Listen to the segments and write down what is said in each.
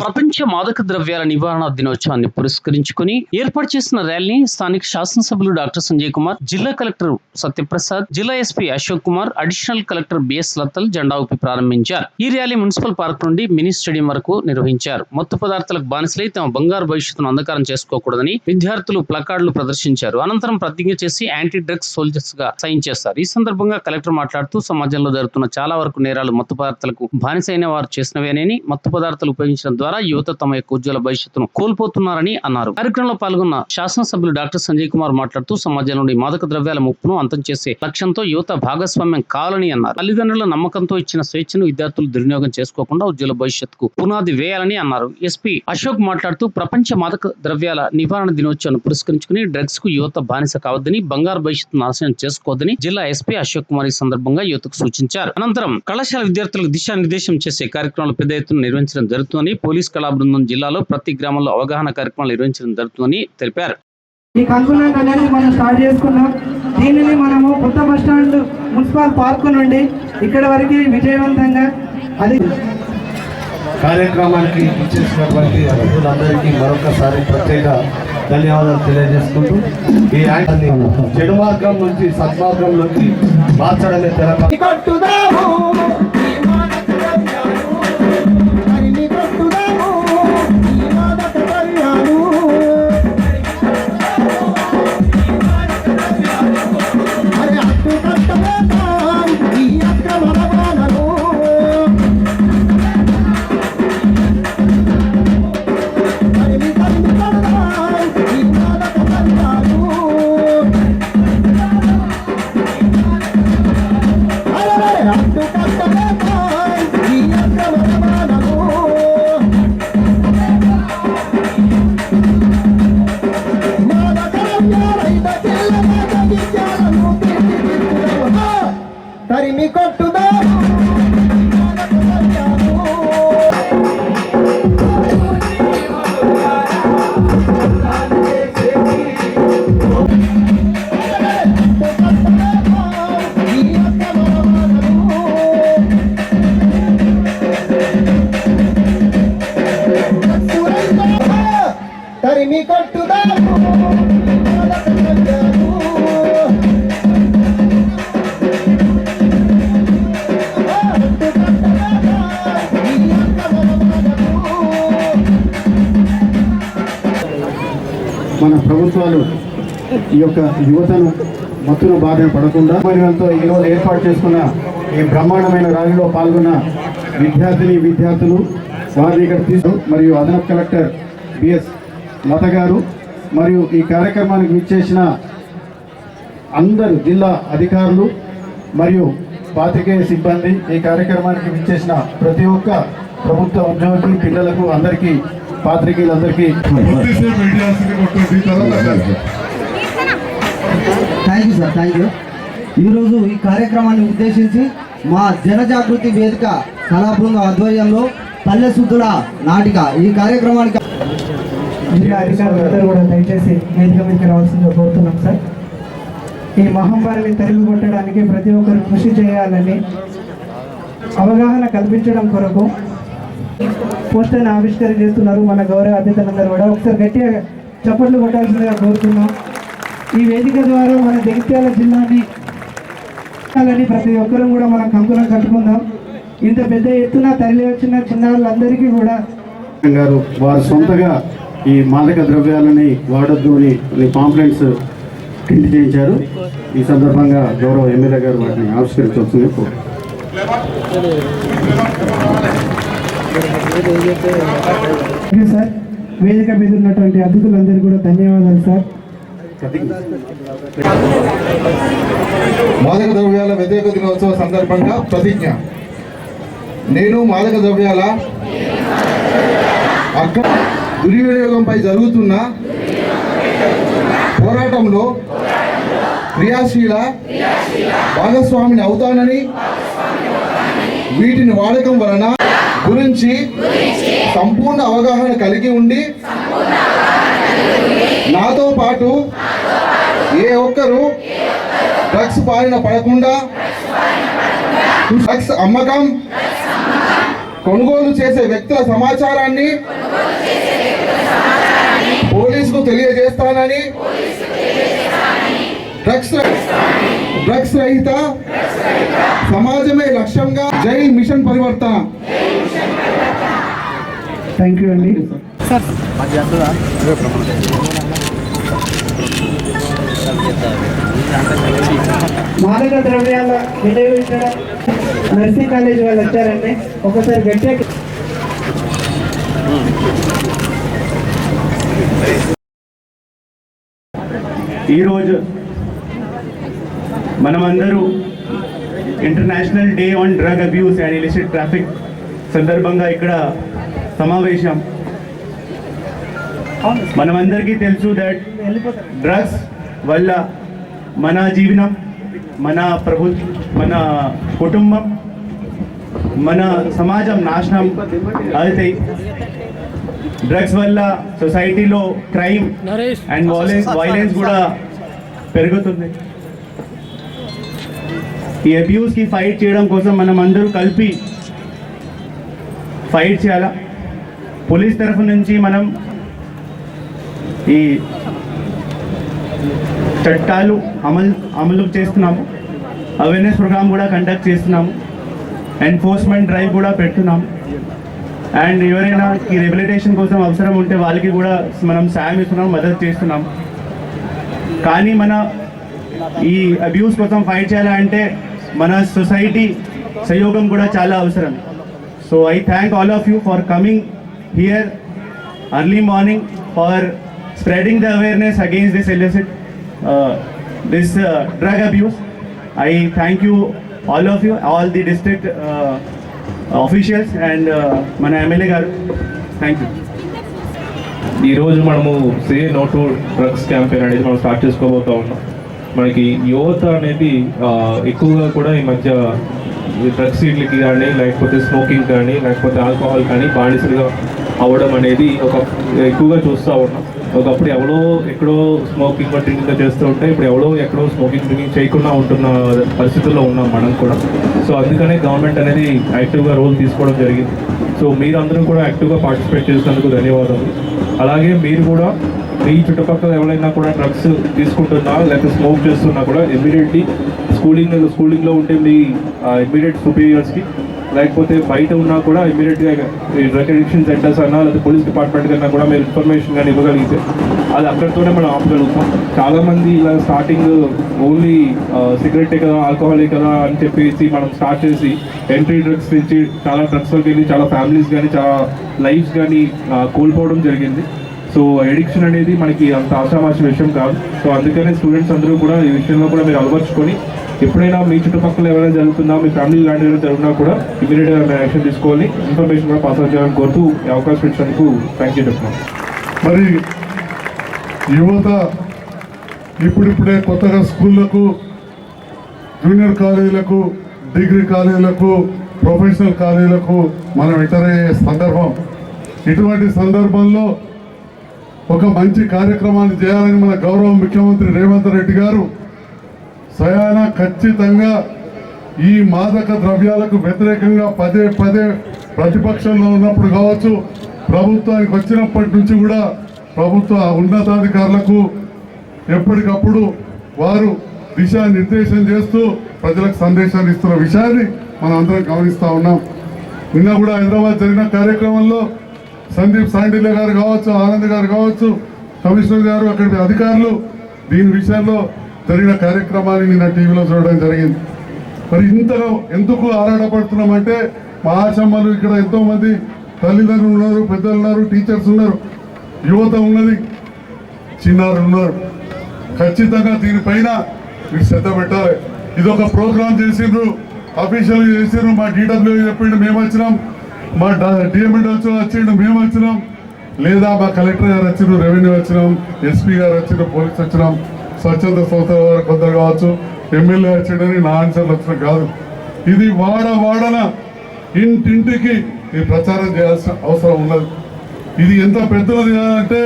ప్రపంచ మాదక ద్రవ్యాల నివారణ దినోత్సవాన్ని పురస్కరించుకుని ఏర్పాటు చేసిన ర్యాలీని స్థానిక శాసనసభ్యులు డాక్టర్ సంజయ్ కుమార్ జిల్లా కలెక్టర్ సత్యప్రసాద్ జిల్లా SP Ashok Kumar additional collector B లతల్ జెండా ఊపి ప్రారంభించారు. ఈ ర్యాలీ మున్సిపల్ పార్క్ నుండి మినీ స్టేడియం వరకు నిర్వహించారు. మత్తు పదార్థాలకు బానిసలై తమ బంగారు భవిష్యత్తును అంధకారం చేసుకోకూడదని విద్యార్థులు ప్లకార్డులు ప్రదర్శించారు. అనంతరం ప్రతిజ్ఞ చేసి యాంటీ డ్రగ్స్ సోల్జర్స్గా సైన్ చేస్తారు. ఈ సందర్భంగా కలెక్టర్ మాట్లాడుతూ సమాజంలో జరుగుతున్న చాలా వరకు నేరాలు మత్తు పదార్థాలకు బానిసైన వారు చేసినవేనని మత్తు పదార్థాలు ఉపయోగించడం ద్వారా యువత తమ యొక్క ఉజ్వల భవిష్యత్తును కోల్పోతున్నారని అన్నారు. కార్యక్రమంలో పాల్గొన్న శాసనసభ్యులు డాక్టర్ సంజయ్ కుమార్ మాట్లాడుతూ సమాజంలోని మాదక ద్రవ్యాల ముప్పును అంతం చేసే లక్ష్యంతో యువత భాగస్వామ్యం కావాలని అన్నారు. తల్లిదండ్రుల నమ్మకంతో ఇచ్చిన స్వేచ్ఛను విద్యార్థులు దుర్వినియోగం చేసుకోకుండా ఉజ్వల భవిష్యత్తుకు పునాది వేయాలని అన్నారు. ఎస్పీ అశోక్ మాట్లాడుతూ ప్రపంచ మాదక ద్రవ్యాల నివారణ దినోత్సవాన్ని పురస్కరించుకుని డ్రగ్స్కు యువత బానిస కావద్దని బంగారు భవిష్యత్తు నాశనం చేసుకోవద్దని జిల్లా ఎస్పీ అశోక్ కుమార్ ఈ సందర్భంగా యువతకు సూచించారు. అనంతరం కళాశాల విద్యార్థులకు దిశానిర్దేశం చేసే కార్యక్రమాలు పెద్ద ఎత్తున నిర్వహించడం జరుగుతుందని పోలీస్ కళా బృందం జిల్లాలో ప్రతి గ్రామంలో అవగాహన కార్యక్రమాలు నిర్వహించడం జరుగుతుందని తెలిపారు. ఈ కంకునాట్ అనేది మనం స్టార్ట్ చేసుకున్నాం. దీనిని మనము కొత్త బస్ స్టాండ్ మున్సిపల్ పార్క్ నుండి ఇక్కడ వరకు విజయవంతంగా అది కార్యక్రమానికి ఇచ్చేసినటువంటి అతిథులందరికీ మరొకసారి ప్రత్యేక ధన్యవాదాలు తెలియజేసుకుంటూ ఈ యాక్ట్ని చెడు మార్గం నుంచి సద్మార్గంలోకి మార్చడమే తెలంగాణ మన ప్రభుత్వాలు ఈ యొక్క యువతను మత్తును బారిన పడకుండా మరినంతో ఈరోజు ఏర్పాటు చేసుకున్న ఈ బ్రహ్మాండమైన ర్యాలీలో పాల్గొన్న విద్యార్థిని విద్యార్థులు వారిని ఇక్కడ తీసుకు మరియు అదనపు కలెక్టర్ బిఎస్ లత గారు మరియు ఈ కార్యక్రమానికి విచ్చేసిన అందరు జిల్లా అధికారులు మరియు పాతికేయ సిబ్బంది ఈ కార్యక్రమానికి విచ్చేసిన ప్రతి ఒక్క ప్రభుత్వ ఉద్యోగి పిల్లలకు అందరికీ పాత్రికేయులందరికీ thank you sir thank you ఈరోజు ఈ కార్యక్రమాన్ని ఉద్దేశించి మా జనజాగృతి వేదిక కళాబృందం ఆధ్వర్యంలో పల్లె శుద్ధుల నాటిక ఈ కార్యక్రమానికి జిల్లా అధికారులందరూ కూడా దయచేసి వేదిక మీదకి రావాల్సిందిగా కోరుతున్నాం సార్. ఈ మహమ్మారిని తరిమి కొట్టడానికి ప్రతి ఒక్కరు కృషి చేయాలని అవగాహన కల్పించడం కొరకు పోస్టర్ని ఆవిష్కరణ చేస్తున్నారు మన గౌరవ అతిథులందరూ కూడా. ఒకసారి గట్టిగా చప్పట్లు కొట్టాల్సిందిగా కోరుతున్నాం. ఈ వేదిక ద్వారా మన జగిత్యాల జిల్లాని ప్రతి ఒక్కరూ కూడా మనం కంకులం కట్టుకుందాం. ఇంత పెద్ద ఎత్తున తరలి వచ్చిన చిన్నారులందరికీ కూడా గారు వారు సొంతగా ఈ మాదక ద్రవ్యాలని వాడొద్దు అని కొన్ని పాంప్లెంట్స్ ప్రింట్ చేయించారు ఈ సందర్భంగా గౌరవ ఎమ్మెల్యే గారు వాటిని ఆవిష్కరించవలసింది యూ సార్ వేదిక మీద ఉన్నటువంటి అతిథులందరికీ కూడా ధన్యవాదాలు సార్. మాదక ద్రవ్యాల వ్యతిరేక దినోత్సవ సందర్భంగా ప్రతిజ్ఞ. నేను మాదక ద్రవ్యాల అక్ర దుర్వినియోగంపై జరుగుతున్న పోరాటంలో క్రియాశీల భాగస్వామిని అవుతానని వీటిని వాడకం వలన గురించి సంపూర్ణ అవగాహన కలిగి ఉండి నాతో పాటు ఏ ఒక్కరు డ్రగ్స్ పాలన పడకుండా డ్రగ్స్ అమ్మకం కొనుగోలు చేసే వ్యక్తుల సమాచారాన్ని పోలీసుకు తెలియజేస్తానని డ్రగ్స్ డ్రగ్స్ రహిత సమాజమే లక్ష్యంగా జై మిషన్ పరివర్తన. థ్యాంక్ యూ అండి మాదక ద్రవ్యాల వినియోగించడం నర్సింగ్ కాలేజ్ వాళ్ళు వచ్చారండి. ఒకసారి గట్టిగా ఈరోజు మనమందరూ international day on drug abuse and illicit traffic సందర్భంగా ఇక్కడ సమావేశం. మనమందరికీ తెలుసు దట్ డ్రగ్స్ వల్ల మన జీవనం మన ప్రభు మన కుటుంబం మన సమాజం నాశనం అవుతాయి. డ్రగ్స్ వల్ల సొసైటీలో క్రైమ్ అండ్ వైలెన్స్ వైలెన్స్ కూడా పెరుగుతుంది. ఈ అబ్యూస్కి ఫైట్ చేయడం కోసం మనం అందరూ కలిపి ఫైట్ చేయాలా? పోలీస్ తరఫు నుంచి మనం ఈ చట్టాలు అమలు అమలు చేస్తున్నాము. అవేర్నెస్ ప్రోగ్రామ్ కూడా కండక్ట్ చేస్తున్నాము. ఎన్ఫోర్స్మెంట్ డ్రైవ్ కూడా పెడుతున్నాము. అండ్ ఎవరైనా ఈ రెబిలిటేషన్ కోసం అవసరం ఉంటే వాళ్ళకి కూడా మనం సాయం ఇస్తున్నాం మద్దతు చేస్తున్నాం కానీ మన ఈ అబ్యూస్ కోసం ఫైట్ చేయాలంటే మన సొసైటీ సహయోగం కూడా చాలా అవసరం. So I thank all of you for coming here early morning for spreading the awareness against this illicit, uh, this uh, drug abuse. I thank you, all of you, all the district uh, officials and uh, మన MLA గారు. Thank you ఈరోజు మనము say no to drugs campaign అనేది మనం start చేసుకోబోతా ఉన్నాం. మనకి యువత అనేది ఎక్కువగా కూడా ఈ మధ్య డ్రగ్స్ వీటికి కానీ లేకపోతే స్మోకింగ్ కానీ లేకపోతే ఆల్కహాల్ కానీ బానిసలుగా అవ్వడం అనేది ఒక ఎక్కువగా చూస్తూ ఉన్నాం. ఒకప్పుడు ఎవడో ఎక్కడో స్మోకింగ్ డ్రింకింగ్ చేస్తూ ఉంటే ఇప్పుడు ఎవడో ఎక్కడో స్మోకింగ్ డ్రింకింగ్ చేయకుండా ఉంటున్న పరిస్థితుల్లో ఉన్నాం మనం కూడా. సో అందుకనే గవర్నమెంట్ అనేది యాక్టివ్గా రోల్ తీసుకోవడం జరిగింది. సో మీరందరూ కూడా యాక్టివ్గా పార్టిసిపేట్ చేసినందుకు ధన్యవాదాలు. అలాగే మీరు కూడా మీ చుట్టుపక్కల ఎవరైనా కూడా డ్రగ్స్ తీసుకుంటున్నా లేకపోతే స్మోక్ చేస్తున్నా కూడా ఇమ్మీడియట్లీ స్కూలింగ్ స్కూలింగ్లో ఉంటే మీ ఇమ్మీడియట్ సుపీరియర్స్కి లేకపోతే బయట ఉన్నా కూడా ఇమీడియట్గా డ్రగ్ అడిక్షన్ సెంటర్స్ అన్నా లేకపోతే పోలీస్ డిపార్ట్మెంట్ కన్నా కూడా మీరు ఇన్ఫర్మేషన్ కానీ ఇవ్వగలిగితే అది అక్కడితోనే మనం ఆపగలుగుతాం. చాలామంది ఇలా స్టార్టింగ్ ఓన్లీ సిగరెటే కదా ఆల్కహాలే కదా అని చెప్పేసి మనం స్టార్ట్ చేసి ఎంట్రీ డ్రగ్స్ నుంచి చాలా డ్రగ్స్లోకి వెళ్ళి చాలా ఫ్యామిలీస్ కానీ చాలా లైఫ్స్ కానీ కోల్పోవడం జరిగింది. సో ఎడిక్షన్ అనేది మనకి అంత ఆశామాషి విషయం కాదు. సో అందుకనే స్టూడెంట్స్ అందరూ కూడా ఈ విషయంలో కూడా మీరు అలవర్చుకొని ఎప్పుడైనా మీ చుట్టుపక్కల ఎవరైనా జరుగుతుందా మీ ఫ్యామిలీ లాంటి ఏమైనా కూడా ఇమీడియట్గా మీరు యాక్షన్ తీసుకోవాలి. ఇన్ఫర్మేషన్ కూడా పాస్ అవుట్ చేయాలని కోరుతూ ఈ అవకాశం ఇచ్చినందుకు థ్యాంక్ యూ చెప్తున్నాను మరి యువత ఇప్పుడిప్పుడే కొత్తగా స్కూళ్ళకు జూనియర్ కాలేజీలకు డిగ్రీ కాలేజీలకు ప్రొఫెషనల్ కాలేజీలకు మనం ఎంటర్ అయ్యే సందర్భం. ఇటువంటి సందర్భంలో ఒక మంచి కార్యక్రమాన్ని చేయాలని మన గౌరవ ముఖ్యమంత్రి రేవంత్ రెడ్డి గారు సయానా ఖచ్చితంగా ఈ మాదక ద్రవ్యాలకు వ్యతిరేకంగా పదే పదే ప్రతిపక్షంలో ఉన్నప్పుడు కావచ్చు ప్రభుత్వానికి వచ్చినప్పటి నుంచి కూడా ప్రభుత్వ ఉన్నతాధికారులకు ఎప్పటికప్పుడు వారు దిశానిర్దేశం చేస్తూ ప్రజలకు సందేశాలు ఇస్తున్న విషయాన్ని మనం అందరం గమనిస్తూ ఉన్నాం. నిన్న కూడా హైదరాబాద్ జరిగిన కార్యక్రమంలో సందీప్ సాండిల్య గారు కావచ్చు ఆనంద్ గారు కావచ్చు కమిషనర్ గారు అక్కడి అధికారులు దీని విషయంలో జరిగిన కార్యక్రమాన్ని నిన్న టీవీలో చూడడం జరిగింది. మరి ఇంతగా ఎందుకు ఆరాటపడుతున్నామంటే మా ఆశమ్మలు ఇక్కడ ఎంతోమంది తల్లిదండ్రులు ఉన్నారు పెద్దలు ఉన్నారు టీచర్స్ ఉన్నారు యువత ఉన్నది చిన్నారు ఉన్నారు. ఖచ్చితంగా దీనిపైన మీరు శ్రద్ధ పెట్టాలి. ఇది ఒక ప్రోగ్రామ్ చేసిండ్రు అఫీషియల్ చేసిండ్రు మా డీడబ్ల్యూ చెప్పిండు మేము వచ్చినాం. మా డిఎంఎడ్ వచ్చిండు మేము వచ్చినాం. లేదా మా కలెక్టర్ గారు వచ్చిండ్రు రెవెన్యూ వచ్చినాం ఎస్పీ గారు వచ్చిండ్రు పోలీస్ వచ్చినాం. స్వచ్ఛంద సంస్థల వారు కొందరు కావచ్చు ఎమ్మెల్యే వచ్చాడని నా ఆన్సర్లు వచ్చిన కాదు. ఇది వాడ వాడన ఇంటింటికి ఈ ప్రచారం చేయాల్సిన అవసరం ఉన్నది. ఇది ఎంత పెద్దది అంటే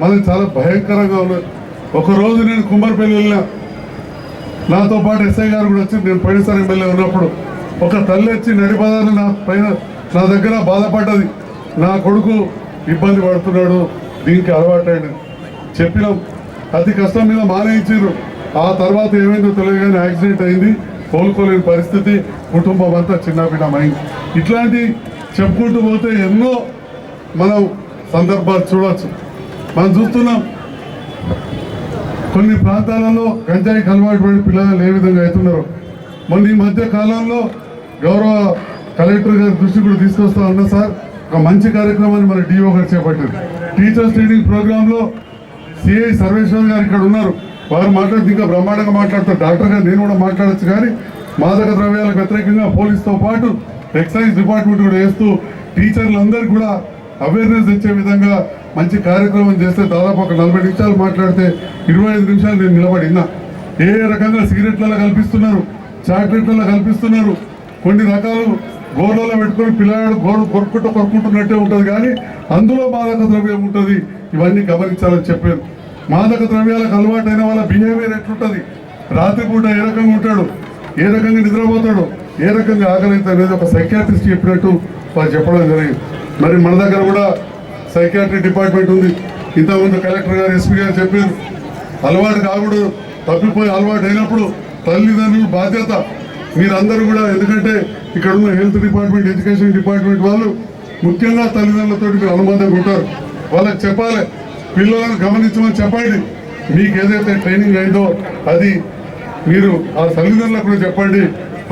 మనకి చాలా భయంకరంగా ఉన్నది. ఒకరోజు నేను కుమ్మరిపల్లి వెళ్ళిన నాతో పాటు ఎస్ఐ గారు కూడా వచ్చి నేను పోయినసారి ఎమ్మెల్యే ఉన్నప్పుడు ఒక తల్లి వచ్చి నడిపదాన్ని నా పైన నా దగ్గర బాధపడ్డది. నా కొడుకు ఇబ్బంది పడుతున్నాడు దీనికి అలవాటైనది. చెప్పినాం. అతి కష్టం మీద మానేయించారు. ఆ తర్వాత ఏమైందో తెలియదు కానీ యాక్సిడెంట్ అయింది. కోలుకోలేని పరిస్థితి. కుటుంబం అంతా చిన్నపిన్నమైంది ఇట్లాంటి చెప్పుకుంటూ పోతే ఎన్నో మనం సందర్భాలు చూడవచ్చు మనం చూస్తున్నాం. కొన్ని ప్రాంతాలలో గంజాయికి అలవాటు పడిన పిల్లలు ఏ విధంగా అవుతున్నారు. మొన్న ఈ మధ్య కాలంలో గౌరవ కలెక్టర్ గారి దృష్టి కూడా తీసుకొస్తా ఉన్నా సార్. ఒక మంచి కార్యక్రమాన్ని మన డిఓ గారు చేపట్టారు. టీచర్స్ ట్రైనింగ్ ప్రోగ్రాంలో సిఐ సర్వేశ్వర్ గారు ఇక్కడ ఉన్నారు. వారు మాట్లాడితే ఇంకా బ్రహ్మాండంగా మాట్లాడతారు. డాక్టర్ గారు నేను కూడా మాట్లాడచ్చు కానీ మాదక ద్రవ్యాలకు వ్యతిరేకంగా పోలీస్తో పాటు ఎక్సైజ్ డిపార్ట్మెంట్ కూడా వేస్తూ టీచర్లందరూ కూడా అవేర్నెస్ ఇచ్చే విధంగా మంచి కార్యక్రమం చేస్తే దాదాపు ఒక నలభై నిమిషాలు మాట్లాడితే ఇరవై ఐదు నిమిషాలు నేను నిలబడినా. ఏ రకంగా సిగరెట్లలో కల్పిస్తున్నారు చాక్లెట్లలో కల్పిస్తున్నారు కొన్ని రకాలు గోడలో పెట్టుకొని పిల్లలు గోడ కొరుక్కుంటూ కొరుక్కుంటున్నట్టే ఉంటుంది కానీ అందులో మాదక ద్రవ్యం ఉంటుంది. ఇవన్నీ గమనించాలని చెప్పారు మాదక ద్రవ్యాలకు అలవాటైన వాళ్ళ బిహేవియర్ ఎట్లుంటుంది? రాత్రిపూట ఏ రకంగా ఉంటాడు? ఏ రకంగా నిద్రపోతాడు? ఏ రకంగా ఆకలితో అనేది ఒక సైకాట్రిస్ట్ చెప్పినట్టు వారు చెప్పడం జరిగింది. మరి మన దగ్గర కూడా సైకాట్రీ డిపార్ట్మెంట్ ఉంది. ఇంతకుముందు కలెక్టర్ గారు ఎస్పీ గారు చెప్పారు అలవాటు కాకూడదు. తప్పిపోయి అలవాటు అయినప్పుడు తల్లిదండ్రులు బాధ్యత. మీరందరూ కూడా ఎందుకంటే ఇక్కడ ఉన్న హెల్త్ డిపార్ట్మెంట్ ఎడ్యుకేషన్ డిపార్ట్మెంట్ వాళ్ళు ముఖ్యంగా తల్లిదండ్రులతో మీరు అనుబంధంగా ఉంటారు. వాళ్ళకి చెప్పాలి. పిల్లలను గమనించమని చెప్పండి. మీకు ఏదైతే ట్రైనింగ్ అయిందో అది మీరు ఆ తల్లిదండ్రులకు కూడా చెప్పండి.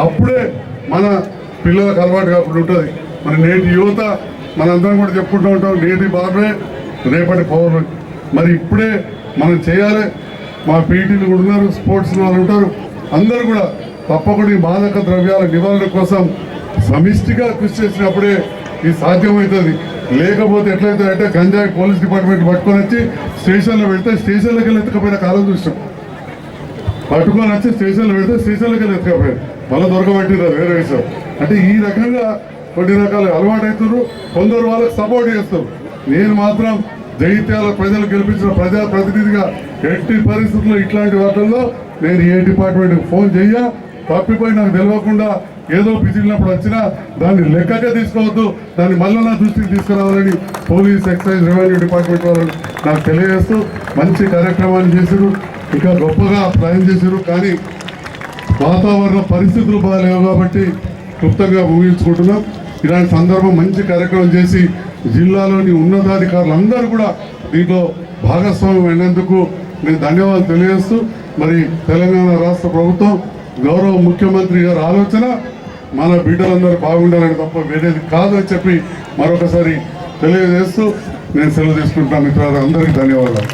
అప్పుడే మన పిల్లలకు అలవాటు కాకుండా ఉంటుంది. మన నేటి యువత మనందరం కూడా చెప్పుకుంటూ ఉంటాం నేటి బాబే రేపటి పౌరులు మరి ఇప్పుడే మనం చేయాలి. మా పీటీలు కూడా ఉన్నారు స్పోర్ట్స్ వాళ్ళు ఉంటారు. అందరూ కూడా తప్పకుండా ఈ మాదక ద్రవ్యాల నివారణ కోసం సమిష్టిగా కృషి చేసినప్పుడే ఇది సాధ్యమవుతుంది లేకపోతే ఎట్లయితే గంజాయి పోలీస్ డిపార్ట్మెంట్ పట్టుకొని వచ్చి స్టేషన్లో పెడితే స్టేషన్లోకి వెళ్ళి ఎత్తుకపోయిన కాలం చూసాం పట్టుకొని వచ్చి స్టేషన్లో పెడితే స్టేషన్లోకి వెళ్ళి ఎత్తుకపోయారు మళ్ళీ దొరకబట్టింది అది వేరే విషయం. అంటే ఈ రకంగా కొన్ని రకాల అలవాటు అవుతున్నారు కొందరు వాళ్ళకి సపోర్ట్ చేస్తారు. నేను మాత్రం జైత్యాల ప్రజలు గెలిపించిన ప్రజా ప్రతినిధిగా ఎట్టి పరిస్థితుల్లో ఇట్లాంటి వాటిల్లో నేను ఏ డిపార్ట్మెంట్కి ఫోన్ చెయ్య. తప్పిపోయి నాకు తెలియకుండా ఏదో పిసిలినప్పుడు వచ్చినా దాన్ని లెక్కగా తీసుకోవద్దు దాన్ని మళ్ళీ నా దృష్టికి తీసుకురావాలని పోలీస్ ఎక్సైజ్ రెవెన్యూ డిపార్ట్మెంట్ వాళ్ళు నాకు తెలియజేస్తూ మంచి కార్యక్రమాన్ని చేశారు. ఇంకా గొప్పగా ప్లాన్ చేశారు. కానీ వాతావరణ పరిస్థితులు బాగాలేవు కాబట్టి క్లుప్తంగా ముగించుకుంటున్నాం ఇలాంటి సందర్భం మంచి కార్యక్రమం చేసి జిల్లాలోని ఉన్నతాధికారులు అందరూ కూడా దీంట్లో భాగస్వామ్యం అయినందుకు నేను ధన్యవాదాలు తెలియజేస్తూ మరి తెలంగాణ రాష్ట్ర ప్రభుత్వం గౌరవ ముఖ్యమంత్రి గారి ఆలోచన మన బిడ్డలందరూ బాగుండాలని తప్ప వేరేది కాదు అని చెప్పి మరొకసారి తెలియజేస్తూ నేను సెలవు తీసుకుంటాను మిత్రులు అందరికీ ధన్యవాదాలు.